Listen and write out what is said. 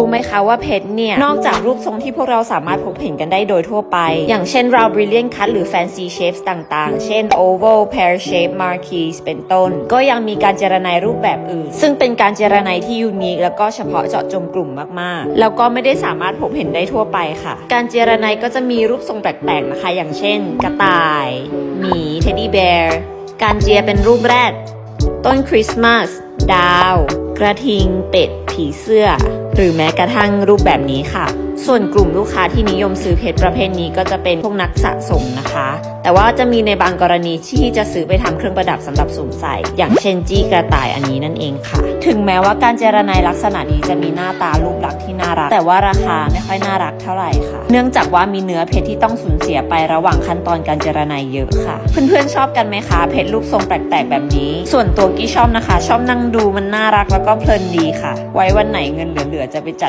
รู้ไหมคะว่าเพชรเนี่ย นอกจากรูปทรงที่พวกเราสามารถพบเห็นกันได้โดยทั่วไป อย่างเช่น r o u n brilliant cut หรือ fancy shapes ต่างๆ เช่น oval pear shape marquise เป็นต้น ก็ยังมีการเจรไนรูปแบบอื่น ซึ่งเป็นการเจรไนที่ยูนิคแล้วก็เฉพาะเจาะจงกลุ่มมากๆ แล้วก็ไม่ได้สามารถพบเห็นได้ทั่วไปค่ะ การเจรไนก็จะมีรูปทรงแปลกๆนะคะ อย่างเช่น กระต่าย หมี teddy bear การเจียเป็นรูปแรด ต้นคริสต์มาส ดาว กระทิง เป็ด ผีเสื้อ หรือแม้กระทั่งรูปแบบนี้ค่ะ ส่วนกลุ่มลูกค้าที่นิยมซื้อเพชรประเภทนี้ก็จะเป็นพวกนักสะสมนะคะ แต่ว่าจะมีในบางกรณีที่จะซื้อไปทำเครื่องประดับสำหรับสวมใส่ อย่างเช่นจี้กระต่ายอันนี้นั่นเองค่ะ ถึงแม้ว่าการเจรไนลักษณะนี้จะมีหน้าตารูปลักษณ์ที่น่ารัก แต่ว่าราคาไม่ค่อยน่ารักเท่าไหร่ค่ะ เนื่องจากว่ามีเนื้อเพชรที่ต้องสูญเสียไประหว่างขั้นตอนการเจรไนเยอะค่ะ เพื่อนๆชอบกันไหมคะเพชรรูปทรงแปลกๆแบบนี้ ส่วนตัวกี้ชอบนะคะ ชอบนั่งดูมันน่ารักแล้วก็เพลินดีค่ะ ไว้วันไหนเงินเหลือๆจะไปจัด